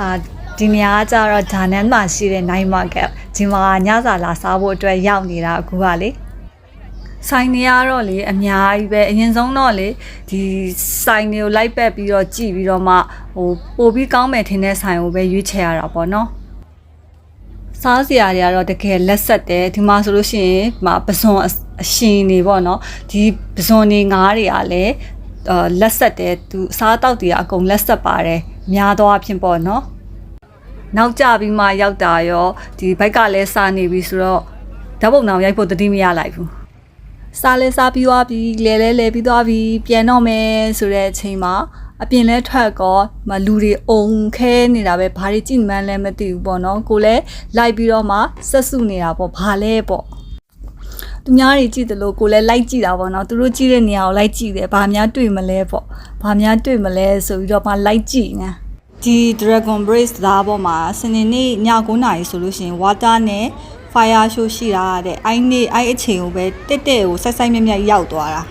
အာဒီနေရာကကြတော့ဂျာနန်မှာရှိတဲ့ night market ဒီမှာညစာလာစားဖို့အတွက်ရောက်နေတာအခုကလေဆိုင်နေရတော့လေအများကြီးပဲအရင်ဆုံးတော့လေဒီဆိုင်တွေကိုလိုက်ပက်ပြီးတော့ကြည့်ပြီးတော့မှဟိုပို့ပြီးကောင်းမယ်ထင်တဲ့ဆိုင်ကိုပဲရွေးချယ်ရတာပေါ့နော်စားစရာတွေကတော့တကယ်လက်ဆက်တယ်ဒီမှာဆိုလို့ရှိရင်ဒီမှာပဇွန်အအရှင်တွေပေါ့နော်ဒီပဇွန်တွေငါးတွေကလည်းအာလက်ဆက်တယ်သူအစားတောက်တွေကအကုန်လက်ဆက်ပါတယ် များသောအားဖြင့်ပေါ့နော်နောက်ကြပြီးမှရောက်တာရောဒီဘိုက်ကလည်းစားနေပြီဆိုတော့ဓာတ်ပုံတောင်ရိုက်ဖို့တတိမရလိုက်ဘူးစားလဲစားပြီးသွားပြီလဲလဲလဲပြီးသွားပြီပြန်တော့မယ်ဆိုတဲ့အချိန်မှာအပြင်လဲထွက်ကောမလူတွေအုံခဲနေတာပဲဘာတွေကြည့်မှန်းလဲမသိဘူးပေါ့နော်ကိုလည်းလိုက်ပြီးတော့မှဆက်စုနေတာပေါ့ဘာလဲပေါ့ သူများတွေကြည့်တယ်လို့ကိုလည်းလိုက်ကြည့်တာပေါ့နော်သူတို့ကြည့်တဲ့နေရာကိုလိုက်ကြည့်တယ်ဘာများတွေ့မလဲပေါ့ဘာများတွေ့မလဲဆိုပြီးတော့မှလိုက်ကြည့်နေဒီ Dragon Brace သားပေါ်မှာစနေနေ့ည9:00နာရီဆိုလို့ရှိရင် water နဲ့ fire show ရှိတာတဲ့အဲ့နေ့အဲ့အချိန်ကိုပဲတက်တက်ကိုဆက်ဆိုင်မြက်မြက်ရောက်သွားတာ